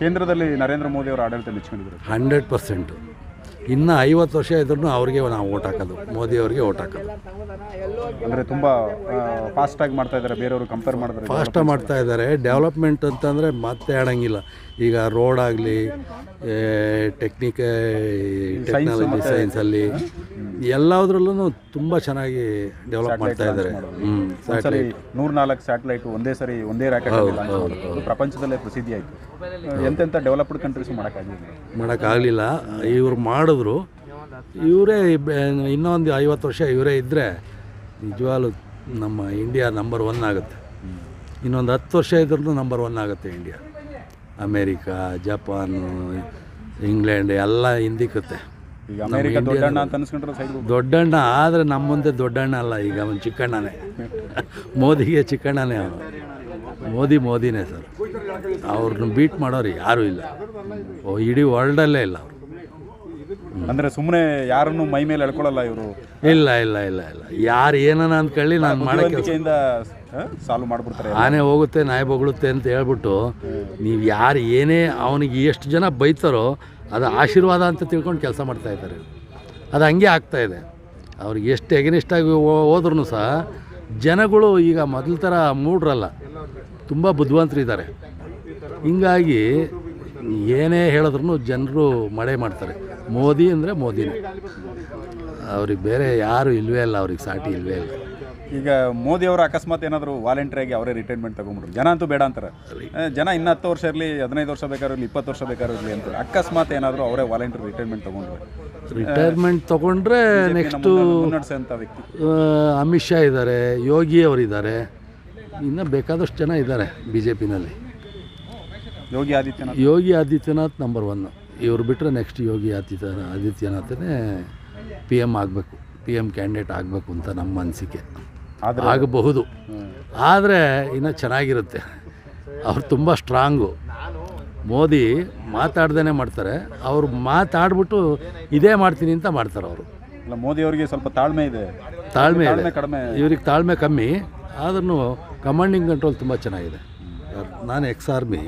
ಕೇಂದ್ರದಲ್ಲಿ ನರೇಂದ್ರ ಮೋದಿ ಅವರ ಆಡಳಿತ ಮೆಚ್ಕೊಂಡಿದ್ದಾರೆ ಹಂಡ್ರೆಡ್ ಪರ್ಸೆಂಟು. ಇನ್ನು ಐವತ್ತು ವರ್ಷ ಇದ್ರೂ ಅವ್ರಿಗೆ ನಾವು ಓಟ್ ಹಾಕೋದು. ಮೋದಿ ಅವ್ರಿಗೆ ಓಟ್ ಹಾಕೋದು. ಅಂದರೆ ತುಂಬ ಫಾಸ್ಟಾಗಿ ಮಾಡ್ತಾ ಇದ್ದಾರೆ ಬೇರೆಯವರು ಕಂಪೇರ್ ಮಾಡಿದ್ರೆ ಫಾಸ್ಟಾಗಿ ಮಾಡ್ತಾ ಇದ್ದಾರೆ. ಡೆವಲಪ್ಮೆಂಟ್ ಅಂತಂದರೆ ಮತ್ತೆ ಆಡೋಂಗಿಲ್ಲ ಈಗ ರೋಡ್ ಆಗಲಿ ಟೆಕ್ನಿಕ್ ಟೆಕ್ನಾಲಜಿ ಸೈನ್ಸಲ್ಲಿ ಎಲ್ಲದ್ರಲ್ಲೂ ತುಂಬ ಚೆನ್ನಾಗಿ ಡೆವಲಪ್ ಮಾಡ್ತಾ ಇದ್ದಾರೆ. ನೂರ ನಾಲ್ಕು ಸ್ಯಾಟಲೈಟ್ ಒಂದೇ ಸರಿ ಒಂದೇ ರಾಕೆಟ್ ಪ್ರಪಂಚದಲ್ಲೇ ಪ್ರಸಿದ್ಧಿ ಆಯಿತು ಎಂತೆಂಥ ಡೆವಲಪ್ಡ್ ಕಂಟ್ರೀಸ್ ಮಾಡೋಕ್ಕಾಗಲಿಲ್ಲ. ಮಾಡೋಕ್ಕಾಗಲಿಲ್ಲ. ಇವ್ರು ಮಾಡಿದ್ರು ಇವರೇ ಇನ್ನೊಂದು ಐವತ್ತು ವರ್ಷ ಇವರೇ ಇದ್ದರೆ ನಿಜವಾಗ್ಲೂ ನಮ್ಮ ಇಂಡಿಯಾ ನಂಬರ್ ಒನ್ ಆಗುತ್ತೆ. ಇನ್ನೊಂದು ಹತ್ತು ವರ್ಷ ಇದ್ರೂ ನಂಬರ್ ಒನ್ ಆಗುತ್ತೆ ಇಂಡಿಯಾ. ಅಮೇರಿಕಾ ಜಪಾನು ಇಂಗ್ಲೆಂಡ್ ಎಲ್ಲ ಹಿಂದಿಕ್ಕುತ್ತೆ ದೊಡ್ಡಣ್ಣ ಆದರೆ ನಮ್ಮ ಮುಂದೆ ದೊಡ್ಡಣ್ಣ ಅಲ್ಲ ಈಗ ಅವನು ಚಿಕ್ಕಣ್ಣನೇ. ಮೋದಿಗೆ ಚಿಕ್ಕಣ್ಣನೇ ಅವನು. ಮೋದಿ ಮೋದಿನೇ ಸರ್. ಅವ್ರನ್ನ ಬೀಟ್ ಮಾಡೋರು ಯಾರೂ ಇಲ್ಲ. ಓ ಇಡೀ ವರ್ಲ್ಡಲ್ಲೇ ಇಲ್ಲ ಅವರು. ಅಂದರೆ ಸುಮ್ಮನೆ ಯಾರನ್ನು ಮೈ ಮೇಲೆ ಎಳ್ಕೊಳ್ಳಲ್ಲ ಇವರು? ಇಲ್ಲ ಇಲ್ಲ ಇಲ್ಲ ಇಲ್ಲ. ಯಾರು ಏನನ ಅಂದ್ಕೊಳ್ಳಿ ನಾನು ಮಾಡೋಕ್ಕೆ ಬುದ್ಧಿವಂತಿಕೆಯಿಂದ ಸಾಲ್ವ್ ಮಾಡ್ಬಿಡ್ತಾರೆ ಆನೆ ಹೋಗುತ್ತೆ ನಾಯಿ ಬೊಗಳುತ್ತೆ ಅಂತ ಹೇಳ್ಬಿಟ್ಟು ನೀವು ಯಾರು ಏನೇ ಅವನಿಗೆ ಎಷ್ಟು ಜನ ಬೈತಾರೋ ಅದು ಆಶೀರ್ವಾದ ಅಂತ ತಿಳ್ಕೊಂಡು ಕೆಲಸ ಮಾಡ್ತಾ ಇದ್ದಾರೆ. ಅದು ಹಂಗೆ ಆಗ್ತಾ ಇದೆ. ಅವ್ರಿಗೆ ಎಷ್ಟು ಎಗನಿಸ್ಟಾಗಿ ಹೋದ್ರೂ ಸಹ ಜನಗಳು ಈಗ ಮೊದಲ ಥರ ಮೂಡ್ರಲ್ಲ. ತುಂಬ ಬುದ್ಧಿವಂತರಿದ್ದಾರೆ ಹಿಂಗಾಗಿ ಏನೇ ಹೇಳಿದ್ರು ಜನರು ಮಳೆ ಮಾಡ್ತಾರೆ. ಮೋದಿ ಅಂದರೆ ಮೋದಿನೇ. ಅವ್ರಿಗೆ ಬೇರೆ ಯಾರು ಇಲ್ವೇ ಇಲ್ಲ ಅವ್ರಿಗೆ ಸಾಟಿ ಇಲ್ವೇ ಇಲ್ಲ. ಈಗ ಮೋದಿ ಅವರು ಅಕಸ್ಮಾತ್ ಏನಾದರೂ ವಾಲಂಟ್ರಿಯಾಗಿ ಅವರೇ ರಿಟೈರ್ಮೆಂಟ್ ತಗೊಂಡ್ಬಿಟ್ರು. ಜನ ಅಂತೂ ಬೇಡ ಅಂತಾರೆ. ಏ, ಜನ ಇನ್ನು ಹತ್ತು ವರ್ಷ ಇರಲಿ ಹದಿನೈದು ವರ್ಷ ಬೇಕಾದ್ರೂ ಇರಲಿ ಇಪ್ಪತ್ತು ವರ್ಷ ಬೇಕಾದ್ರೂ ಇರಲಿ ಅಂತಾರೆ. ಅಕಸ್ಮಾತ್ ಏನಾದರೂ ಅವರೇ ವಾಲಂಟಿಯರ್ ರಿಟೈರ್ಮೆಂಟ್ ತಗೊಂಡ್ರೆ. ರಿಟೈರ್ಮೆಂಟ್ ತೊಗೊಂಡ್ರೆ ನೆಕ್ಸ್ಟು ಮುನ್ನಡೆಸೋಂಥ ವ್ಯಕ್ತಿ. ಅಮಿತ್ ಶಾ ಇದ್ದಾರೆ ಯೋಗಿ ಅವರಿದ್ದಾರೆ ಇನ್ನು ಬೇಕಾದಷ್ಟು ಜನ ಇದ್ದಾರೆ ಬಿ ಜೆ ಪಿನಲ್ಲಿ ಯೋಗಿ ಆದಿತ್ಯನಾಥ್. ಯೋಗಿ ಆದಿತ್ಯನಾಥ್ ನಂಬರ್ ಒನ್ನು ಇವ್ರು ಬಿಟ್ಟರೆ ನೆಕ್ಸ್ಟ್ ಯೋಗಿ ಆದಿತ್ಯ ಆದಿತ್ಯನಾಥನೇ ಪಿ ಎಂ ಆಗಬೇಕು. ಪಿ ಎಂ ಕ್ಯಾಂಡಿಡೇಟ್ ಆಗಬೇಕು ಅಂತ ನಮ್ಮ ಅನಿಸಿಕೆ. ಆಗಬಹುದು. ಆದರೆ ಇನ್ನೂ ಚೆನ್ನಾಗಿರುತ್ತೆ. ಅವ್ರು ತುಂಬ ಸ್ಟ್ರಾಂಗು ಮೋದಿ ಮಾತಾಡ್ದೇ ಮಾಡ್ತಾರೆ. ಅವರು ಮಾತಾಡ್ಬಿಟ್ಟು ಇದೇ ಮಾಡ್ತೀನಿ ಅಂತ ಮಾಡ್ತಾರೆ ಅವರು. ಮೋದಿ ಅವರಿಗೆ ಸ್ವಲ್ಪ ತಾಳ್ಮೆ ಇದೆ. ತಾಳ್ಮೆ ಇದೆ. ಕಡಿಮೆ ಇವ್ರಿಗೆ ತಾಳ್ಮೆ ಕಮ್ಮಿ. ಆದ್ರೂ ಕಮಾಂಡಿಂಗ್ ಕಂಟ್ರೋಲ್ ತುಂಬ ಚೆನ್ನಾಗಿದೆ. ನಾನು ಎಕ್ಸ್ ಆರ್ಮಿ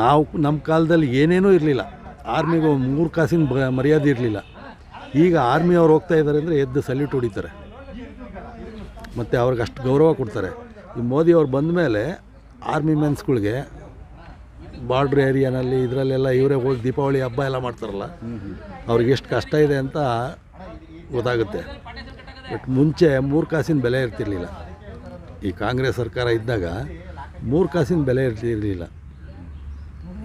ನಾವು ನಮ್ಮ ಕಾಲದಲ್ಲಿ ಏನೇನೂ ಇರಲಿಲ್ಲ. ಆರ್ಮಿಗೆ ಮೂರು ಕಾಸಿನ ಮರ್ಯಾದೆ ಇರಲಿಲ್ಲ. ಈಗ ಆರ್ಮಿ ಅವ್ರು ಹೋಗ್ತಾ ಇದ್ದಾರೆ ಅಂದರೆ ಎದ್ದು ಸಲ್ಯೂಟ್ ಹೊಡಿತಾರೆ. ಮತ್ತು ಅವ್ರಿಗೆ ಅಷ್ಟು ಗೌರವ ಕೊಡ್ತಾರೆ. ಈ ಮೋದಿ ಅವ್ರು ಬಂದ ಮೇಲೆ ಆರ್ಮಿ ಮೆನ್ಸ್ಗಳಿಗೆ ಬಾರ್ಡ್ರ್ ಏರಿಯಾನಲ್ಲಿ ಇದರಲ್ಲೆಲ್ಲ ಇವರೇ ಹೋಗಿ ದೀಪಾವಳಿ ಹಬ್ಬ ಎಲ್ಲ ಮಾಡ್ತಾರಲ್ಲ, ಅವ್ರಿಗೆ ಎಷ್ಟು ಕಷ್ಟ ಇದೆ ಅಂತ ಗೊತ್ತಾಗುತ್ತೆ. ಬಟ್ ಮುಂಚೆ ಮೂರು ಕಾಸಿನ ಬೆಲೆ ಇರ್ತಿರ್ಲಿಲ್ಲ. ಈ ಕಾಂಗ್ರೆಸ್ ಸರ್ಕಾರ ಇದ್ದಾಗ ಮೂರು ಕಾಸಿನ ಬೆಲೆ ಇರ್ತಿರಲಿಲ್ಲ.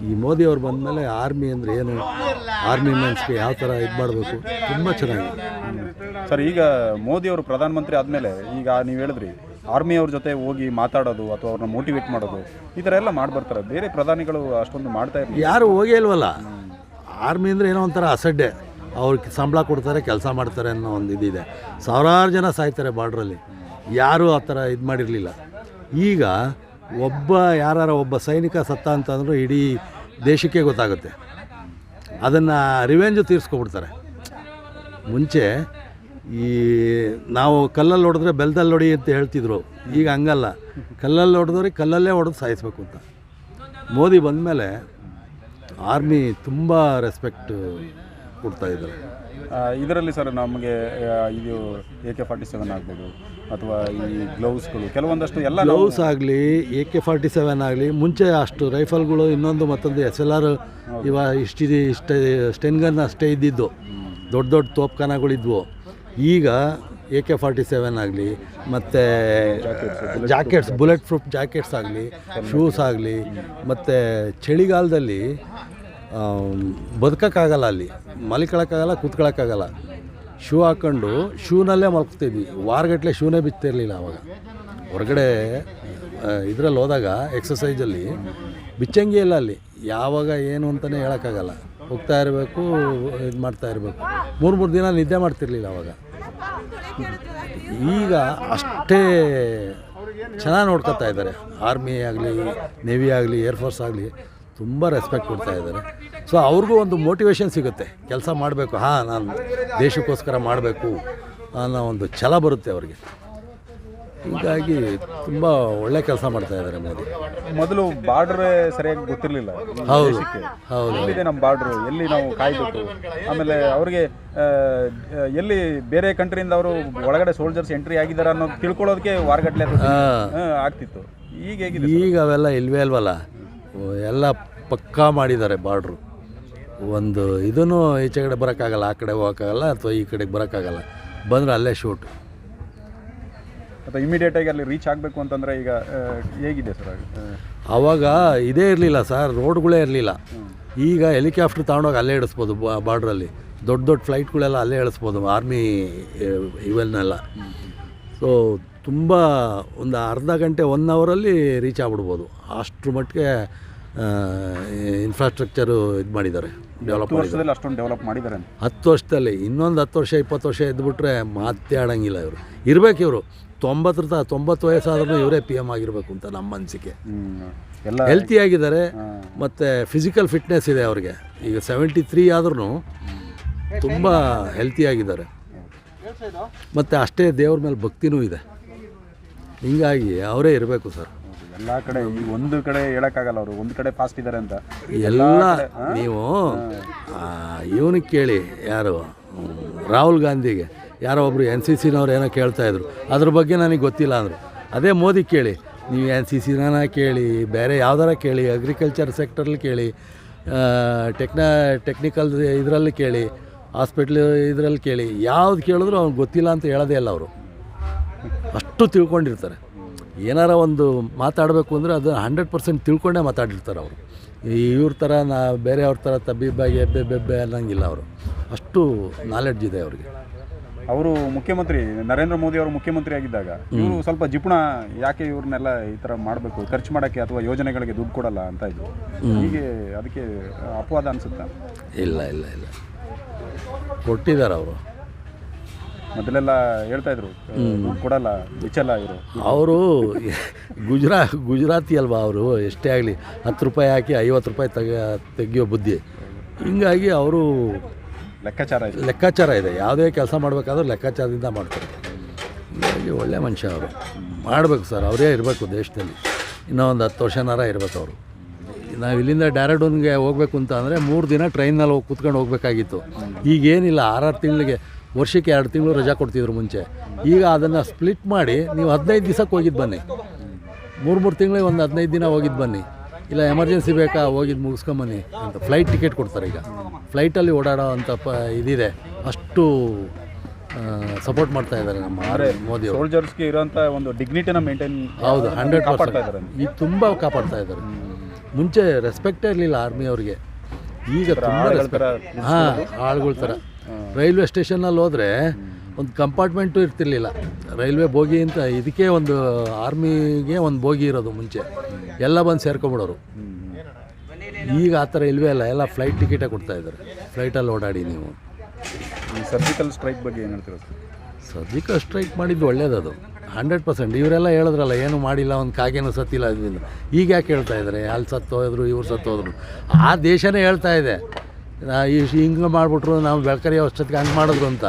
ಈ ಮೋದಿ ಅವ್ರು ಬಂದಮೇಲೆ ಆರ್ಮಿ ಅಂದರೆ ಏನು? ಆರ್ಮಿ ಮೆನ್ಸ್ಗೆ ಯಾವ ಥರ ಇದು ಮಾಡಬೇಕು? ತುಂಬ ಚೆನ್ನಾಗಿದೆ. ಸರ್ ಈಗ ಮೋದಿ ಅವರು ಪ್ರಧಾನಮಂತ್ರಿ ಆದಮೇಲೆ ಈಗ ನೀವು ಹೇಳಿದ್ರಿ ಆರ್ಮಿ ಅವ್ರ ಜೊತೆ ಹೋಗಿ ಮಾತಾಡೋದು ಅಥವಾ ಅವ್ರನ್ನ ಮೋಟಿವೇಟ್ ಮಾಡೋದು ಈ ಥರ ಎಲ್ಲ ಮಾಡಿ ಬರ್ತಾರೆ ಬೇರೆ ಪ್ರಧಾನಿಗಳು ಅಷ್ಟೊಂದು ಮಾಡ್ತಾ ಇರ್ತಾರೆ ಯಾರು ಹೋಗೇ ಇಲ್ವಲ್ಲ? ಆರ್ಮಿ ಅಂದರೆ ಏನೋ ಒಂಥರ ಅಸಡ್ಡೆ. ಅವ್ರಿಗೆ ಸಂಬಳ ಕೊಡ್ತಾರೆ ಕೆಲಸ ಮಾಡ್ತಾರೆ ಅನ್ನೋ ಒಂದು ಇದಿದೆ. ಸಾವಿರಾರು ಜನ ಸಾಯ್ತಾರೆ ಬಾರ್ಡ್ರಲ್ಲಿ. ಯಾರೂ ಆ ಥರ ಇದು ಮಾಡಿರಲಿಲ್ಲ. ಈಗ ಒಬ್ಬ ಯಾರಾರ ಒಬ್ಬ ಸೈನಿಕ ಸತ್ತ ಅಂತಂದರೂ ಇಡೀ ದೇಶಕ್ಕೆ ಗೊತ್ತಾಗುತ್ತೆ. ಅದನ್ನು ರಿವೆಂಜು ತೀರಿಸ್ಕೊಬಿಡ್ತಾರೆ. ಮುಂಚೆ ಈ ನಾವು ಕಲ್ಲಲ್ಲಿ ಹೊಡೆದ್ರೆ ಬೆಲ್ದಲ್ಲಿ ಹೊಡಿ ಅಂತ ಹೇಳ್ತಿದ್ರು. ಈಗ ಹಂಗಲ್ಲ. ಕಲ್ಲಲ್ಲಿ ಹೊಡೆದವ್ರಿಗೆ ಕಲ್ಲಲ್ಲೇ ಹೊಡೆದು ಸಾಯಿಸ್ಬೇಕು ಅಂತ. ಮೋದಿ ಬಂದಮೇಲೆ ಆರ್ಮಿ ತುಂಬ ರೆಸ್ಪೆಕ್ಟ್ ಕೊಡ್ತಾ ಇದ್ದಾರೆ. ಇದರಲ್ಲಿ ಸರ್ ನಮಗೆ ಇದು ಎ ಕೆ ಫಾರ್ಟಿ ಸೆವೆನ್ ಆಗ್ಬೋದು ಅಥವಾ ಈ ಗ್ಲೌಸ್ಗಳು ಕೆಲವೊಂದಷ್ಟು ಎಲ್ಲ ಗ್ಲೌಸ್ ಆಗಲಿ ಎ ಕೆ ಫಾರ್ಟಿ ಸೆವೆನ್ ಆಗಲಿ ಮುಂಚೆ ಅಷ್ಟು ರೈಫಲ್ಗಳು ಇನ್ನೊಂದು ಮತ್ತೊಂದು ಎಸ್ ಎಲ್ ಆರ್ ಇವ ಇಷ್ಟಿದೆ ಇಷ್ಟ ಸ್ಟೆನ್ಗನ್ ಅಷ್ಟೇ ಇದ್ದಿದ್ದು. ದೊಡ್ಡ ದೊಡ್ಡ ತೋಪ್ಖಾನಗಳಿದ್ವು. ಈಗ ಎ ಕೆ ಫಾರ್ಟಿ ಸೆವೆನ್ ಆಗಲಿ ಮತ್ತು ಜಾಕೆಟ್ಸ್ ಬುಲೆಟ್ ಪ್ರೂಫ್ ಜಾಕೆಟ್ಸ್ ಆಗಲಿ ಶೂಸ್ ಆಗಲಿ ಮತ್ತು ಚಳಿಗಾಲದಲ್ಲಿ ಬದುಕೋಕ್ಕಾಗಲ್ಲ ಅಲ್ಲಿ. ಮಲ್ಕೊಳಕ್ಕಾಗಲ್ಲ ಕೂತ್ಕೊಳ್ಳೋಕ್ಕಾಗಲ್ಲ. ಶೂ ಹಾಕ್ಕೊಂಡು ಶೂನಲ್ಲೇ ಮಲ್ಕೊತಿದ್ವಿ ವಾರಗಟ್ಟಲೆ ಶೂನೇ ಬಿಚ್ತಿರಲಿಲ್ಲ ಅವಾಗ. ಹೊರಗಡೆ ಇದರಲ್ಲಿ ಹೋದಾಗ ಎಕ್ಸಸೈಜಲ್ಲಿ ಬಿಚ್ಚಂಗಿ ಇಲ್ಲ ಅಲ್ಲಿ. ಯಾವಾಗ ಏನು ಅಂತಲೇ ಹೇಳೋಕ್ಕಾಗಲ್ಲ. ಹೋಗ್ತಾ ಇರಬೇಕು, ಇದು ಮಾಡ್ತಾ ಇರಬೇಕು. ಮೂರು ಮೂರು ದಿನ ನಿದ್ದೆ ಮಾಡ್ತಿರ್ಲಿಲ್ಲ ಅವಾಗ. ಈಗ ಅಷ್ಟೇ ಚೆನ್ನಾಗಿ ನೋಡ್ಕೊತಾ ಇದ್ದಾರೆ. ಆರ್ಮಿ ಆಗಲಿ ನೇವಿ ಆಗಲಿ ಏರ್ಫೋರ್ಸ್ ಆಗಲಿ. ತುಂಬ ರೆಸ್ಪೆಕ್ಟ್ ಕೊಡ್ತಾ ಇದ್ದಾರೆ. ಸೊ ಅವ್ರಿಗೂ ಒಂದು ಮೋಟಿವೇಶನ್ ಸಿಗುತ್ತೆ. ಕೆಲಸ ಮಾಡಬೇಕು. ಹಾಂ ನಾನು ದೇಶಕ್ಕೋಸ್ಕರ ಮಾಡಬೇಕು ಅನ್ನೋ ಒಂದು ಛಲ ಬರುತ್ತೆ ಅವ್ರಿಗೆ. ಹೀಗಾಗಿ ತುಂಬ ಒಳ್ಳೆ ಕೆಲಸ ಮಾಡ್ತಾ ಇದ್ದಾರೆ ಮೋದಿ. ಮೊದಲು ಬಾರ್ಡ್ರೇ ಸರಿಯಾಗಿ ಗೊತ್ತಿರಲಿಲ್ಲ. ಹೌದು. ಹೌದು. ಎಲ್ಲಿದೆ ನಮ್ಮ ಬಾರ್ಡ್ರು? ಎಲ್ಲಿ ನಾವು ಕಾಯ್ಬೇಕು ಆಮೇಲೆ ಅವ್ರಿಗೆ ಆ, ಎಲ್ಲಿ ಬೇರೆ ಕಂಟ್ರಿಯಿಂದ ಅವರು ಒಳಗಡೆ ಸೋಲ್ಜರ್ಸ್ ಎಂಟ್ರಿ ಆಗಿದ್ದಾರೆ ಅನ್ನೋದು ತಿಳ್ಕೊಳ್ಳೋದಕ್ಕೆ ವಾರಗಟ್ಟಲೆ ಹಾಂ. ಆಗ್ತಿತ್ತು. ಈಗ ಹೇಗಿದೆ ಈಗ ಅವೆಲ್ಲ ಇಲ್ವೇ ಅಲ್ವಲ್ಲ? ಎಲ್ಲ ಪಕ್ಕಾ ಮಾಡಿದ್ದಾರೆ ಬಾರ್ಡ್ರು. ಒಂದು ಇದನ್ನು ಈಚೆ ಕಡೆ ಬರೋಕ್ಕಾಗಲ್ಲ ಆ ಕಡೆ ಹೋಗೋಕ್ಕಾಗಲ್ಲ ಅಥವಾ ಈ ಕಡೆಗೆ ಬರೋಕ್ಕಾಗಲ್ಲ. ಬಂದರೆ ಅಲ್ಲೇ ಶೂಟ್. ಅಥವಾ ಇಮಿಡಿಯೇಟ್ ಆಗಿ ಅಲ್ಲಿ ರೀಚ್ ಆಗಬೇಕು ಅಂತಂದರೆ ಈಗ ಹೇಗಿದೆ ಸರ್ ಆವಾಗ ಇದೇ ಇರಲಿಲ್ಲ ಸರ್ ರೋಡ್ಗಳೇ ಇರಲಿಲ್ಲ. ಈಗ ಹೆಲಿಕಾಪ್ಟರ್ ತಗೊಂಡೋಗಿ ಅಲ್ಲೇ ಇಳಿಸ್ಬೋದು ಬಾರ್ಡ್ರಲ್ಲಿ. ದೊಡ್ಡ ದೊಡ್ಡ ಫ್ಲೈಟ್ಗಳೆಲ್ಲ ಅಲ್ಲೇ ಇಳಿಸ್ಬೋದು ಆರ್ಮಿ ಇವೆನ್ನೆಲ್ಲ ಸೊ ತುಂಬ ಒಂದು ಅರ್ಧ ಗಂಟೆ ಒನ್ ಅವರಲ್ಲಿ ರೀಚ್ ಆಗ್ಬಿಡ್ಬೋದು. ಅಷ್ಟ್ರ ಮಟ್ಟಿಗೆ ಇನ್ಫ್ರಾಸ್ಟ್ರಕ್ಚರು ಇದು ಮಾಡಿದ್ದಾರೆ ಡೆವಲಪ್ ಅಷ್ಟೊಂದು ಡೆವಲಪ್ ಮಾಡಿದ್ದಾರೆ ಹತ್ತು ವರ್ಷದಲ್ಲಿ ಇನ್ನೊಂದು ಹತ್ತು ವರ್ಷ ಇಪ್ಪತ್ತು ವರ್ಷ ಇದ್ಬಿಟ್ರೆ ಮಾತೇ ಆಡೋಂಗಿಲ್ಲ ಇವರು. ಇರಬೇಕು ಇವರು. ತೊಂಬತ್ತರ ತ ತೊಂಬತ್ತು ವಯಸ್ಸಾದ್ರೂ ಇವರೇ ಪಿ ಎಂ ಆಗಿರಬೇಕು ಅಂತ ನಮ್ಮ ಅನಿಸಿಕೆ. ಎಲ್ಲ ಹೆಲ್ತಿ ಆಗಿದ್ದಾರೆ ಮತ್ತು ಫಿಸಿಕಲ್ ಫಿಟ್ನೆಸ್ ಇದೆ ಅವ್ರಿಗೆ. ಈಗ ಸೆವೆಂಟಿ ತ್ರೀ ಆದ್ರೂ ತುಂಬ ಹೆಲ್ತಿಯಾಗಿದ್ದಾರೆ ಮತ್ತು ಅಷ್ಟೇ ದೇವ್ರ ಮೇಲೆ ಭಕ್ತಿನೂ ಇದೆ. ಹಿಂಗಾಗಿ ಅವರೇ ಇರಬೇಕು ಸರ್. ಎಲ್ಲ ಕಡೆ ಒಂದು ಕಡೆ ಹೇಳೋಕ್ಕಾಗಲ್ಲ ಅವರು ಒಂದು ಕಡೆ ಫಾಸ್ಟ್ ಇದ್ದಾರೆ ಅಂತ. ಎಲ್ಲ ನೀವು ಇವನಿಗೆ ಕೇಳಿ ಯಾರು ರಾಹುಲ್ ಗಾಂಧಿಗೆ. ಯಾರೋ ಒಬ್ಬರು ಎನ್ ಸಿ ಸಿನವ್ರು ಏನೋ ಕೇಳ್ತಾ ಇದ್ರು. ಅದ್ರ ಬಗ್ಗೆ ನನಗೆ ಗೊತ್ತಿಲ್ಲ ಅಂದರು. ಅದೇ ಮೋದಿ ಕೇಳಿ ನೀವು ಎನ್ ಸಿ ಸಿನ ಕೇಳಿ ಬೇರೆ ಯಾವ್ದಾರ ಕೇಳಿ ಅಗ್ರಿಕಲ್ಚರ್ ಸೆಕ್ಟರ್ಲಿ ಕೇಳಿ ಟೆಕ್ನ ಟೆಕ್ನಿಕಲ್ ಇದರಲ್ಲಿ ಕೇಳಿ ಹಾಸ್ಪಿಟ್ಲ್ ಇದರಲ್ಲಿ ಕೇಳಿ ಯಾವ್ದು ಕೇಳಿದ್ರು ಅವ್ನಿಗೆ ಗೊತ್ತಿಲ್ಲ ಅಂತ ಹೇಳೋದೇ ಇಲ್ಲ ಅವರು. ಅಷ್ಟು ತಿಳ್ಕೊಂಡಿರ್ತಾರೆ. ಏನಾರ ಒಂದು ಮಾತಾಡಬೇಕು ಅಂದರೆ ಅದು ಹಂಡ್ರೆಡ್ ಪರ್ಸೆಂಟ್ ತಿಳ್ಕೊಂಡೇ ಮಾತಾಡಿರ್ತಾರೆ ಅವರು. ಇವ್ರ ಥರ ನಾ ಬೇರೆಯವ್ರ ಥರ ತಬ್ಬಿಬ್ಬಾಗಿ ಎಬ್ಬೆ ಬೆಬ್ಬೆ ಅನ್ನೋಂಗಿಲ್ಲ ಅವರು. ಅಷ್ಟು ನಾಲೆಡ್ಜ್ ಇದೆ ಅವ್ರಿಗೆ. ಅವರು ಮುಖ್ಯಮಂತ್ರಿ ನರೇಂದ್ರ ಮೋದಿ ಅವರು ಮುಖ್ಯಮಂತ್ರಿ ಆಗಿದ್ದಾಗ ಇವರು ಸ್ವಲ್ಪ ಜಿಪುಣ ಯಾಕೆ ಇವ್ರನ್ನೆಲ್ಲ ಈ ಥರ ಮಾಡಬೇಕು ಖರ್ಚು ಮಾಡೋಕ್ಕೆ ಅಥವಾ ಯೋಜನೆಗಳಿಗೆ ದುಡ್ಡು ಕೊಡಲ್ಲ ಅಂತ ಇದ್ರು. ಹೀಗೆ ಅದಕ್ಕೆ ಅಪವಾದ ಅನ್ಸುತ್ತಾ? ಇಲ್ಲ ಇಲ್ಲ ಇಲ್ಲ. ಕೊಟ್ಟಿದ್ದಾರೆ ಅವರು. ಮೊದಲೆಲ್ಲ ಹೇಳ್ತಾ ಇದ್ರು ದುಡ್ಡು ಕೊಡಲ್ಲ ಬಿಚ್ಚಲ್ಲ ಇವರು. ಅವರು ಗುಜರಾ ಗುಜರಾತಿ ಅಲ್ವಾ ಅವರು? ಎಷ್ಟೇ ಆಗಲಿ ಹತ್ತು ರೂಪಾಯಿ ಹಾಕಿ ಐವತ್ತು ರೂಪಾಯಿ ತೆಗ ತೆಗಿಯೋ ಬುದ್ಧಿ. ಹಿಂಗಾಗಿ ಅವರು ಲೆಕ್ಕಾಚಾರ ಇದೆ. ಲೆಕ್ಕಾಚಾರ ಇದೆ. ಯಾವುದೇ ಕೆಲಸ ಮಾಡಬೇಕಾದ್ರೂ ಲೆಕ್ಕಾಚಾರದಿಂದ ಮಾಡ್ತಾರೆ. ಹೀಗಾಗಿ ಒಳ್ಳೆ ಮನುಷ್ಯ ಅವರು. ಮಾಡಬೇಕು ಸರ್ ಅವರೇ ಇರಬೇಕು ದೇಶದಲ್ಲಿ. ಇನ್ನೂ ಒಂದು ಹತ್ತು ವರ್ಷನಾರ ಇರಬೇಕು ಅವರು. ನಾವು ಇಲ್ಲಿಂದ ಡ್ಯಾರಡೂನ್ಗೆ ಹೋಗ್ಬೇಕು ಅಂತ ಅಂದರೆ ಮೂರು ದಿನ ಟ್ರೈನಲ್ಲಿ ಹೋಗಿ ಕೂತ್ಕೊಂಡು ಹೋಗ್ಬೇಕಾಗಿತ್ತು. ಈಗೇನಿಲ್ಲ ಆರಾರು ತಿಂಗಳಿಗೆ ವರ್ಷಕ್ಕೆ ಎರಡು ತಿಂಗಳು ರಜಾ ಕೊಡ್ತಿದ್ರು ಮುಂಚೆ. ಈಗ ಅದನ್ನು ಸ್ಪ್ಲಿಟ್ ಮಾಡಿ ನೀವು ಹದಿನೈದು ದಿವಸಕ್ಕೆ ಹೋಗಿದ್ದು ಬನ್ನಿ. ಮೂರು ಮೂರು ತಿಂಗಳಿಗೆ ಒಂದು ಹದಿನೈದು ದಿನ ಹೋಗಿದ್ದು ಬನ್ನಿ. ಇಲ್ಲ ಎಮರ್ಜೆನ್ಸಿ ಬೇಕಾ ಹೋಗಿದ್ದು ಮುಗಿಸ್ಕೊಂಬನ್ನಿ ಅಂತ ಫ್ಲೈಟ್ ಟಿಕೆಟ್ ಕೊಡ್ತಾರೆ ಈಗ. ಫ್ಲೈಟಲ್ಲಿ ಓಡಾಡೋ ಅಂಥ ಪ ಇದಿದೆ. ಅಷ್ಟು ಸಪೋರ್ಟ್ ಮಾಡ್ತಾ ಇದ್ದಾರೆ ನಮ್ಮ ಮೋದಿ ಸೋಲ್ಜರ್ಸ್ಗೆ ಇರೋಂಥ ಒಂದು ಡಿಗ್ನಿಟಿನ ಮೇಂಟೈನ್ ಹೌದು ಹಂಡ್ರೆಡ್ ಪರ್ಸೆಂಟ್ ಈಗ ತುಂಬ ಕಾಪಾಡ್ತಾ ಇದ್ದಾರೆ. ಮುಂಚೆ ರೆಸ್ಪೆಕ್ಟೇ ಇರಲಿಲ್ಲ ಆರ್ಮಿ ಅವ್ರಿಗೆ. ಈಗ ತುಂಬ ರೆಸ್ಪೆಕ್ಟ್ ಹಾಂ ಆಳುಗಳ ಥರ ರೈಲ್ವೆ ಸ್ಟೇಷನಲ್ಲಿ ಹೋದರೆ ಒಂದು ಕಂಪಾರ್ಟ್ಮೆಂಟು ಇರ್ತಿರ್ಲಿಲ್ಲ. ರೈಲ್ವೆ ಬೋಗಿ ಅಂತ ಇದಕ್ಕೆ ಒಂದು ಆರ್ಮಿಗೆ ಒಂದು ಬೋಗಿ ಇರೋದು ಮುಂಚೆ. ಎಲ್ಲ ಬಂದು ಸೇರ್ಕೊಂಬಿಡೋರು. ಈಗ ಆ ಥರ ಇಲ್ವೇ ಅಲ್ಲ ಎಲ್ಲ ಫ್ಲೈಟ್ ಟಿಕೆಟೇ ಕೊಡ್ತಾ ಇದ್ದಾರೆ. ಫ್ಲೈಟಲ್ಲಿ ಓಡಾಡಿ ನೀವು. ಸರ್ಜಿಕಲ್ ಸ್ಟ್ರೈಕ್ ಬಗ್ಗೆ ಏನು ಹೇಳ್ತೀರ ಸರ್? ಸರ್ಜಿಕಲ್ ಸ್ಟ್ರೈಕ್ ಮಾಡಿದ್ದು ಒಳ್ಳೇದದು. Hundred percent. ಇವರೆಲ್ಲ ಹೇಳಿದ್ರಲ್ಲ ಏನು ಮಾಡಿಲ್ಲ ಒಂದು ಕಾಗೇನೂ ಸತ್ತಿಲ್ಲ ಅದರಿಂದ. ಈಗ ಯಾಕೆ ಹೇಳ್ತಾ ಇದ್ದಾರೆ? ಅಲ್ಲಿ ಸತ್ತು ಹೋದ್ರು ಇವ್ರು ಸತ್ತೋದ್ರು. ಆ ದೇಶನೇ ಹೇಳ್ತಾ ಇದೆ. ಹಿಂಗೆ ಮಾಡಿಬಿಟ್ರು ನಾವು ಬೆಳಕರಿ ಅಷ್ಟೊತ್ತಿಗೆ ಹಂಗೆ ಮಾಡಿದ್ರು ಅಂತ.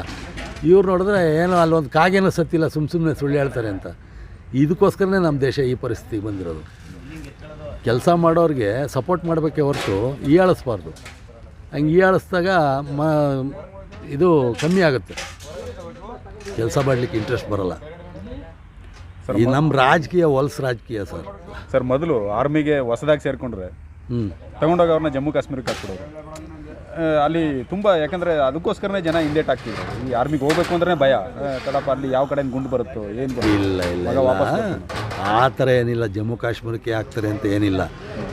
ಇವ್ರು ನೋಡಿದ್ರೆ ಏನೋ ಅಲ್ಲೊಂದು ಕಾಗೇನು ಸತ್ತಿಲ್ಲ ಸುಮ್ಮ ಸುಮ್ಮನೆ ಸುಳ್ಳು ಹೇಳ್ತಾರೆ ಅಂತ. ಇದಕ್ಕೋಸ್ಕರನೇ ನಮ್ಮ ದೇಶ ಈ ಪರಿಸ್ಥಿತಿಗೆ ಬಂದಿರೋದು. ಕೆಲಸ ಮಾಡೋರಿಗೆ ಸಪೋರ್ಟ್ ಮಾಡಬೇಕೆ ಹೊರತು ಈಯಾಳಿಸ್ಬಾರ್ದು. ಹಂಗೆ ಈಯಾಳಿಸ್ದಾಗ ಮ ಇದು ಕಮ್ಮಿ ಆಗುತ್ತೆ. ಕೆಲಸ ಮಾಡಲಿಕ್ಕೆ ಇಂಟ್ರೆಸ್ಟ್ ಬರೋಲ್ಲ. ಈ ನಮ್ಮ ರಾಜಕೀಯ ಹೊಲ್ಸ್ ರಾಜಕೀಯ ಸರ್. ಸರ್ ಮೊದಲು ಆರ್ಮಿಗೆ ಹೊಸದಾಗಿ ಸೇರಿಕೊಂಡ್ರೆ ಹ್ಞೂ ತಗೊಂಡೋಗಿ ಅವ್ರನ್ನ ಜಮ್ಮು ಕಾಶ್ಮೀರಕ್ಕೆ ಹಾಕ್ಬಿಡೋರು. ಅಲ್ಲಿ ತುಂಬ ಯಾಕಂದರೆ ಅದಕ್ಕೋಸ್ಕರನೇ ಜನ ಹಿಂದೇಟ್ ಆಗ್ತಿದ್ರು ಈ ಆರ್ಮಿಗೆ ಹೋಗ್ಬೇಕು ಅಂದ್ರೆ ಭಯ. ತಡಪ್ಪ ಅಲ್ಲಿ ಯಾವ ಕಡೆಯಿಂದ ಗುಂಡು ಬರುತ್ತೋ ಏನು ಇಲ್ಲ ಇಲ್ಲ ವಾಪಸ್ ಆ ಥರ ಏನಿಲ್ಲ. ಜಮ್ಮು ಕಾಶ್ಮೀರಕ್ಕೆ ಆಗ್ತಾರೆ ಅಂತ ಏನಿಲ್ಲ.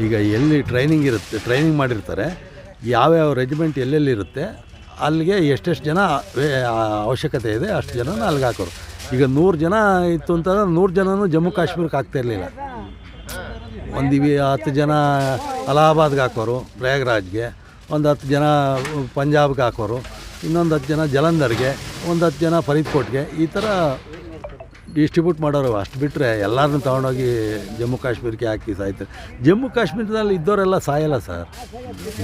ಈಗ ಎಲ್ಲಿ ಟ್ರೈನಿಂಗ್ ಇರುತ್ತೆ ಟ್ರೈನಿಂಗ್ ಮಾಡಿರ್ತಾರೆ ಯಾವ್ಯಾವ ರೆಜಿಮೆಂಟ್ ಎಲ್ಲೆಲ್ಲಿರುತ್ತೆ ಅಲ್ಲಿಗೆ ಎಷ್ಟೆಷ್ಟು ಜನ ಅವಶ್ಯಕತೆ ಇದೆ ಅಷ್ಟು ಜನ ಅಲ್ಲಿಗೆ ಹಾಕೋರು. ಈಗ ನೂರು ಜನ ಇತ್ತು ಅಂತಂದ್ರೆ ನೂರು ಜನನೂ ಜಮ್ಮು ಕಾಶ್ಮೀರಕ್ಕೆ ಆಗ್ತಾ ಇರಲಿಲ್ಲ. ಒಂದು ಹತ್ತು ಜನ ಅಲಹಾಬಾದ್ಗೆ ಹಾಕೋರು ಪ್ರಯಾಗ್ರಾಜ್ಗೆ. ಒಂದು ಹತ್ತು ಜನ ಪಂಜಾಬ್ಗೆ ಹಾಕೋರು. ಇನ್ನೊಂದು ಹತ್ತು ಜನ ಜಲಂಧರ್ಗೆ, ಒಂದು ಹತ್ತು ಜನ ಫರೀದ್ಕೋಟ್ಗೆ. ಈ ಥರ ಡಿಸ್ಟ್ರಿಬ್ಯೂಟ್ ಮಾಡೋರು ಅಷ್ಟು ಬಿಟ್ಟರೆ ಎಲ್ಲರನ್ನೂ ತೊಗೊಂಡೋಗಿ ಜಮ್ಮು ಕಾಶ್ಮೀರಕ್ಕೆ ಹಾಕಿ ಸಾಯ್ತಾರೆ. ಜಮ್ಮು ಕಾಶ್ಮೀರದಲ್ಲಿ ಇದ್ದವರೆಲ್ಲ ಸಾಯಲ್ಲ ಸರ್.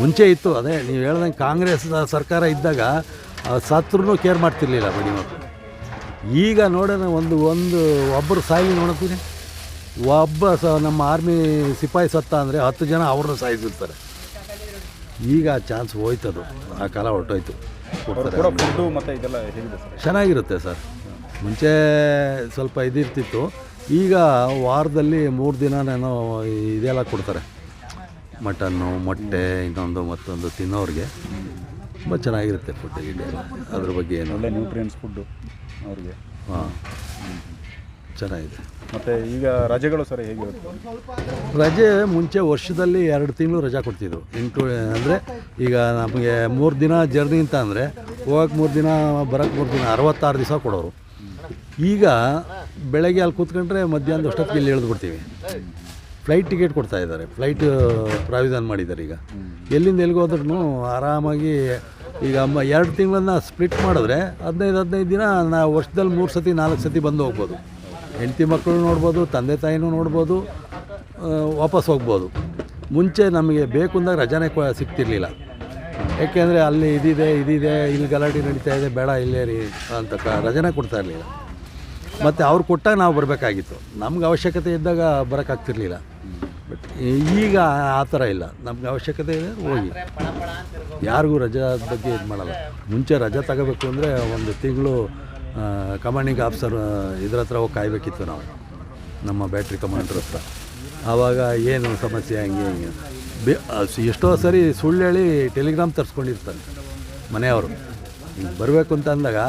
ಮುಂಚೆ ಇತ್ತು, ಅದೇ ನೀವು ಹೇಳ್ದಂಗೆ ಕಾಂಗ್ರೆಸ್ ಸರ್ಕಾರ ಇದ್ದಾಗ ಸತ್ರೂ ಕೇರ್ ಮಾಡ್ತಿರ್ಲಿಲ್ಲ ಬಡಿ ಮಕ್ಕಳು ಈಗ ನೋಡೋಣ, ಒಂದು ಒಂದು ಒಬ್ಬರು ಸಾಯಿ ನೋಡ್ತೀನಿ ಒಬ್ಬ ಸ, ನಮ್ಮ ಆರ್ಮಿ ಸಿಪಾಯಿ ಸತ್ತ ಅಂದರೆ ಹತ್ತು ಜನ ಅವ್ರನ್ನ ಸಾಯಿಸಿರ್ತಾರೆ. ಈಗ ಚಾನ್ಸ್ ಹೋಯ್ತದು. ಆ ಕಾಲ ಹೊರಟೋಯ್ತು. ಕೊಡ್ತಾರೆ ಕೂಡ ಫುಡ್ಡು ಮತ್ತು ಇದೆಲ್ಲ ಹೇಗಿದೆ ಸರ್? ಚೆನ್ನಾಗಿರುತ್ತೆ ಸರ್. ಮುಂಚೆ ಸ್ವಲ್ಪ ಇದಿರ್ತಿತ್ತು. ಈಗ ವಾರದಲ್ಲಿ ಮೂರು ದಿನನೇನೋ ಇದೆಲ್ಲ ಕೊಡ್ತಾರೆ. ಮಟನ್ನು ಮೊಟ್ಟೆ ಇನ್ನೊಂದು ಮತ್ತೊಂದು ತಿನ್ನೋರಿಗೆ. ತುಂಬ ಚೆನ್ನಾಗಿರುತ್ತೆ ಫುಡ್ ಅದ್ರ ಬಗ್ಗೆ ಏನು? ಒಳ್ಳೆ ನ್ಯೂಟ್ರಿಯೆಂಟ್ಸ್ ಫುಡ್ಡು ಅವ್ರಿಗೆ. ಹಾಂ. ಚೆನ್ನಾಗಿದೆ. ಮತ್ತು ಈಗ ರಜೆಗಳು ಸರ್ ಹೇಗಿರುತ್ತೆ? ರಜೆ ಮುಂಚೆ ವರ್ಷದಲ್ಲಿ ಎರಡು ತಿಂಗಳು ರಜಾ ಕೊಡ್ತಿದ್ರು. ಇಂಟು ಅಂದರೆ ಈಗ ನಮಗೆ ಮೂರು ದಿನ ಜರ್ನಿ ಅಂತ ಅಂದರೆ ಹೋಗಕ್ಕೆ ಮೂರು ದಿನ ಬರೋಕ್ಕೆ ಮೂರು ದಿನ ಅರವತ್ತಾರು ದಿವಸ ಕೊಡೋರು. ಈಗ ಬೆಳಗ್ಗೆ ಅಲ್ಲಿ ಕೂತ್ಕೊಂಡ್ರೆ ಮಧ್ಯಾಹ್ನದ ಅಷ್ಟೊತ್ತಿಗೆ ಇಲ್ಲಿ ಇಳಿದ್ಬಿಡ್ತೀವಿ ಫ್ಲೈಟ್ ಟಿಕೆಟ್ ಕೊಡ್ತಾ ಇದ್ದಾರೆ. ಫ್ಲೈಟ್ ಪ್ರಾವಿಧಾನ ಮಾಡಿದ್ದಾರೆ ಈಗ. ಎಲ್ಲಿಂದ ಎಲ್ಲಿಗೋದ್ರೂ ಆರಾಮಾಗಿ ಈಗ ಅಮ್ಮ ಎರಡು ತಿಂಗಳನ್ನ ಸ್ಪ್ಲಿಟ್ ಮಾಡಿದ್ರೆ ಹದಿನೈದು ಹದಿನೈದು ದಿನ ನಾವು ವರ್ಷದಲ್ಲಿ ಮೂರು ಸತಿ ನಾಲ್ಕು ಸತಿ ಬಂದು ಹೋಗ್ಬೋದು. ಹೆಂಡತಿ ಮಕ್ಕಳು ನೋಡ್ಬೋದು, ತಂದೆ ತಾಯಿನೂ ನೋಡ್ಬೋದು ವಾಪಸ್ ಹೋಗ್ಬೋದು. ಮುಂಚೆ ನಮಗೆ ಬೇಕು ಅಂದಾಗ ರಜಾನೇ ಕೊ ಸಿಗ್ತಿರ್ಲಿಲ್ಲ. ಏಕೆಂದರೆ ಅಲ್ಲಿ ಇದಿದೆ ಇದಿದೆ, ಇಲ್ಲಿ ಗಲಾಟೆ ನಡೀತಾ ಇದೆ, ಬೇಡ ಇಲ್ಲೇ ರೀ ಅಂತ ಕ ರಜಾನೇ ಕೊಡ್ತಾ ಇರಲಿಲ್ಲ. ಮತ್ತು ಅವ್ರು ಕೊಟ್ಟಾಗ ನಾವು ಬರಬೇಕಾಗಿತ್ತು. ನಮ್ಗೆ ಅವಶ್ಯಕತೆ ಇದ್ದಾಗ ಬರೋಕ್ಕಾಗ್ತಿರ್ಲಿಲ್ಲ ಬಟ್ ಈಗ ಆ ಥರ ಇಲ್ಲ. ನಮ್ಗೆ ಅವಶ್ಯಕತೆ ಇದೆ, ಹೋಗಿ. ಯಾರಿಗೂ ರಜಾ ಬಗ್ಗೆ ಇದು ಮಾಡಲ್ಲ ಮುಂಚೆ ರಜಾ ತಗೋಬೇಕು ಅಂದರೆ ಒಂದು ತಿಂಗಳು ಕಮಾಂಡಿಂಗ್ ಆಫೀಸರ್ ಇದ್ರ ಹತ್ರ ಹೋಗಿ ಕಾಯಬೇಕಿತ್ತು ನಾವು, ನಮ್ಮ ಬ್ಯಾಟ್ರಿ ಕಮಾಂಡರ್ ಹತ್ರ. ಆವಾಗ ಏನು ಸಮಸ್ಯೆ, ಹಂಗೆ ಹಿಂಗೆ. ಬಿ ಎಷ್ಟೋ ಸರಿ ಸುಳ್ಳು ಹೇಳಿ ಟೆಲಿಗ್ರಾಮ್ ತರಿಸ್ಕೊಂಡಿರ್ತಾರೆ ಮನೆಯವರು. ಬರಬೇಕು ಅಂತ ಅಂದಾಗ,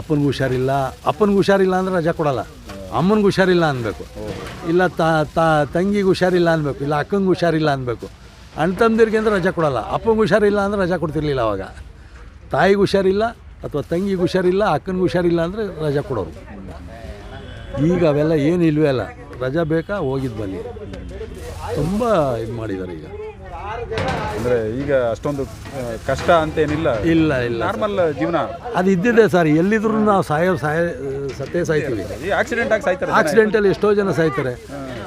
ಅಪ್ಪನಿಗೆ ಹುಷಾರಿಲ್ಲ ಅಪ್ಪನಿಗೆ ಹುಷಾರಿಲ್ಲ ಅಂದ್ರೆ ರಜಾ ಕೊಡಲ್ಲ. ಅಮ್ಮನಿಗೆ ಹುಷಾರಿಲ್ಲ ಅನ್ಬೇಕು. ಇಲ್ಲ ತಾ ತಂಗಿಗೆ ಹುಷಾರಿಲ್ಲ ಅನ್ಬೇಕು. ಇಲ್ಲ ಅಕ್ಕಂಗೆ ಹುಷಾರಿಲ್ಲ ಅನ್ಬೇಕು. ಅಣ್ಣ ತಂದಿರ್ಗೆ ಅಂದ್ರೆ ರಜಾ ಕೊಡಲ್ಲ. ಅಪ್ಪಂಗೆ ಹುಷಾರಿಲ್ಲ ಅಂದ್ರೆ ರಜಾ ಕೊಡ್ತಿರ್ಲಿಲ್ಲ ಅವಾಗ. ತಾಯಿಗೆ ಹುಷಾರಿಲ್ಲ ಅಥವಾ ತಂಗಿಗೆ ಹುಷಾರಿಲ್ಲ ಅಕ್ಕನಿಗೆ ಹುಷಾರಿಲ್ಲ ಅಂದರೆ ರಜಾ ಕೊಡೋರು. ಈಗ ಅವೆಲ್ಲ ಏನು ಇಲ್ವೇ ಅಲ್ಲ. ರಜಾ ಬೇಕಾ? ಹೋಗಿದ್ದು ಬನ್ನಿ. ತುಂಬ ಇದು ಮಾಡಿದ್ದಾರೆ ಈಗ. ಅಂದರೆ ಈಗ ಅಷ್ಟೊಂದು ಕಷ್ಟ ಅಂತೇನಿಲ್ಲ ಇಲ್ಲ ಇಲ್ಲ ನಾರ್ಮಲ್ ಜೀವನ. ಅದು ಇದ್ದಿದೆ ಸರ್. ಎಲ್ಲಿದ್ರು ನಾವು ಸಾಯೋ ಸಾಯ ಸತ್ತೇ ಸಾಯ್ತೀವಿ. ಆಕ್ಸಿಡೆಂಟ್ ಆಗಿ ಸಾಯ್ತಾರೆ. ಆಕ್ಸಿಡೆಂಟಲ್ಲಿ ಎಷ್ಟೋ ಜನ ಸಾಯ್ತಾರೆ.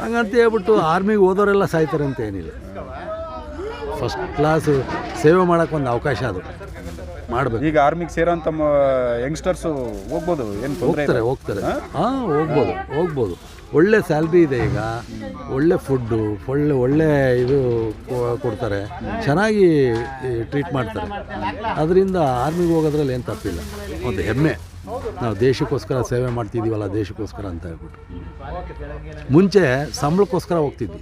ಹಂಗಂತ ಹೇಳ್ಬಿಟ್ಟು ಆರ್ಮಿಗೆ ಹೋದವರೆಲ್ಲ ಸಾಯ್ತಾರೆ ಅಂತ ಏನಿಲ್ಲ. ಫಸ್ಟ್ ಕ್ಲಾಸು ಸೇವೆ ಮಾಡೋಕ್ಕೆ ಒಂದು ಅವಕಾಶ ಅದು. ಮಾಡಬೇಕು. ಈಗ ಆರ್ಮಿಗೆ ಸೇರೋಂಥ ಯಂಗ್ಸ್ಟರ್ಸು ಹೋಗ್ಬೋದು ಏನು ತೊಂದರೆ ಹೋಗ್ತಾರೆ ಹೋಗ್ತಾರೆ. ಹಾಂ? ಹೋಗ್ಬೋದು ಹೋಗ್ಬೋದು. ಒಳ್ಳೆ ಸ್ಯಾಲ್ರಿ ಇದೆ ಈಗ. ಒಳ್ಳೆ ಫುಡ್ಡು ಒಳ್ಳೆ ಒಳ್ಳೆ ಇದು ಕೊಡ್ತಾರೆ. ಚೆನ್ನಾಗಿ ಟ್ರೀಟ್ ಮಾಡ್ತಾರೆ. ಅದರಿಂದ ಆರ್ಮಿಗೆ ಹೋಗೋದ್ರಲ್ಲಿ ಏನು ತಪ್ಪಿಲ್ಲ. ಒಂದು ಹೆಮ್ಮೆ. ನಾವು ದೇಶಕ್ಕೋಸ್ಕರ ಸೇವೆ ಮಾಡ್ತಿದ್ದೀವಲ್ಲ ದೇಶಕ್ಕೋಸ್ಕರ ಅಂತ ಹೇಳ್ಬಿಟ್ಟು. ಮುಂಚೆ ಸಂಬಳಕ್ಕೋಸ್ಕರ ಹೋಗ್ತಿದ್ವಿ.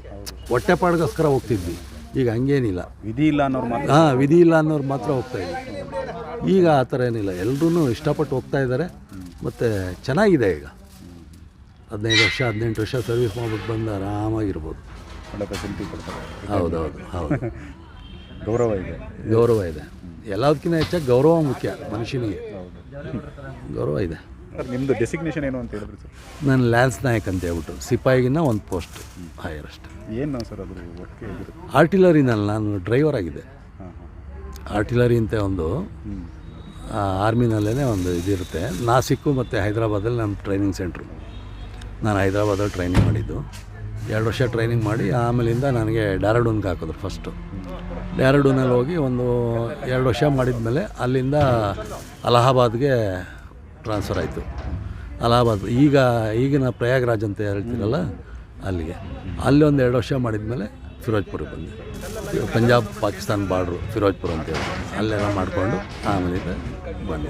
ಹೊಟ್ಟೆಪಾಡಿಗೋಸ್ಕರ ಹೋಗ್ತಿದ್ವಿ. ಈಗ ಹಂಗೇನಿಲ್ಲ. ವಿಧಿ ಇಲ್ಲ ಅನ್ನೋರು ಮಾತ್ರ. ಹಾಂ ವಿಧಿ ಇಲ್ಲ ಅನ್ನೋರು ಮಾತ್ರ ಹೋಗ್ತಾಯಿದ್ವಿ ಈಗ ಆ ಥರ ಏನಿಲ್ಲ. ಎಲ್ಲರೂ ಇಷ್ಟಪಟ್ಟು ಹೋಗ್ತಾ ಇದ್ದಾರೆ. ಮತ್ತು ಚೆನ್ನಾಗಿದೆ ಈಗ. ಹದಿನೈದು ವರ್ಷ ಹದಿನೆಂಟು ವರ್ಷ ಸರ್ವಿಸ್ ಮಾಡ್ಬಿಟ್ಟು ಬಂದು ಆರಾಮಾಗಿರ್ಬೋದು. ಒಳ್ಳೆ ಫೆಸಿಲಿಟಿ ಕೊಡ್ತಾರೆ. ಹೌದೌದು ಹೌದು. ಗೌರವ ಇದೆ. ಗೌರವ ಇದೆ. ಎಲ್ಲದಕ್ಕಿಂತ ಹೆಚ್ಚಾಗಿ ಗೌರವ ಮುಖ್ಯ ಮನುಷ್ಯನಿಗೆ. ಗೌರವ ಇದೆ. ಸರ್ ನಿಮ್ಮದು ಡೆಸಿಗ್ನೇಷನ್ ಏನು ಅಂತ ಹೇಳಿದ್ರು ಸರ್? ನಾನು ಲ್ಯಾನ್ಸ್ ನಾಯಕ್ ಅಂತ ಹೇಳ್ಬಿಟ್ಟು ಸಿಪಾಯಿಗಿನ್ನ ಒಂದು ಪೋಸ್ಟ್ ಹೈಯರ್ ಅಷ್ಟೆ. ಏನು ಸರ್ ಅದು ಆರ್ಟಿಲರಿನಲ್ಲಿ ನಾನು ಡ್ರೈವರ್ ಆಗಿದೆ. ಆರ್ಟಿಲರಿ ಅಂತ ಒಂದು ಆರ್ಮಿನಲ್ಲೇ ಒಂದು ಇದಿರುತ್ತೆ. ನಾಸಿಕ್ಕು ಮತ್ತು ಹೈದರಾಬಾದಲ್ಲಿ ನಮ್ಮ ಟ್ರೈನಿಂಗ್ ಸೆಂಟ್ರು. ನಾನು ಹೈದರಾಬಾದಲ್ಲಿ ಟ್ರೈನಿಂಗ್ ಮಾಡಿದ್ದು. ಎರಡು ವರ್ಷ ಟ್ರೈನಿಂಗ್ ಮಾಡಿ ಆಮೇಲಿಂದ ನನಗೆ ಡ್ಯಾರಡೂನ್ಗೆ ಹಾಕಿದ್ರು ಫಸ್ಟು. ಡ್ಯಾರಡೂನಲ್ಲಿ ಹೋಗಿ ಒಂದು ಎರಡು ವರ್ಷ ಮಾಡಿದ ಮೇಲೆ ಅಲ್ಲಿಂದ ಅಲಹಾಬಾದ್ಗೆ ಟ್ರಾನ್ಸ್ಫರ್ ಆಯಿತು. ಅಲಹಾಬಾದ್, ಈಗ, ಈಗಿನ ಪ್ರಯಾಗ್ರಾಜ್ ಅಂತ ಹೇಳ್ತೀರಲ್ಲ, ಅಲ್ಲಿಗೆ. ಅಲ್ಲಿ ಒಂದು ಎರಡು ವರ್ಷ ಮಾಡಿದ್ಮೇಲೆ ಫಿರೋಜ್ಪುರಕ್ಕೆ ಬಂದೆ. ಪಂಜಾಬ್ ಪಾಕಿಸ್ತಾನ ಬಾರ್ಡ್ರು ಫಿರೋಜ್ಪುರ ಅಂತೇಳಿ. ಅಲ್ಲೆಲ್ಲ ಮಾಡಿಕೊಂಡು ಆಮೇಲೆ ಬಂದೆ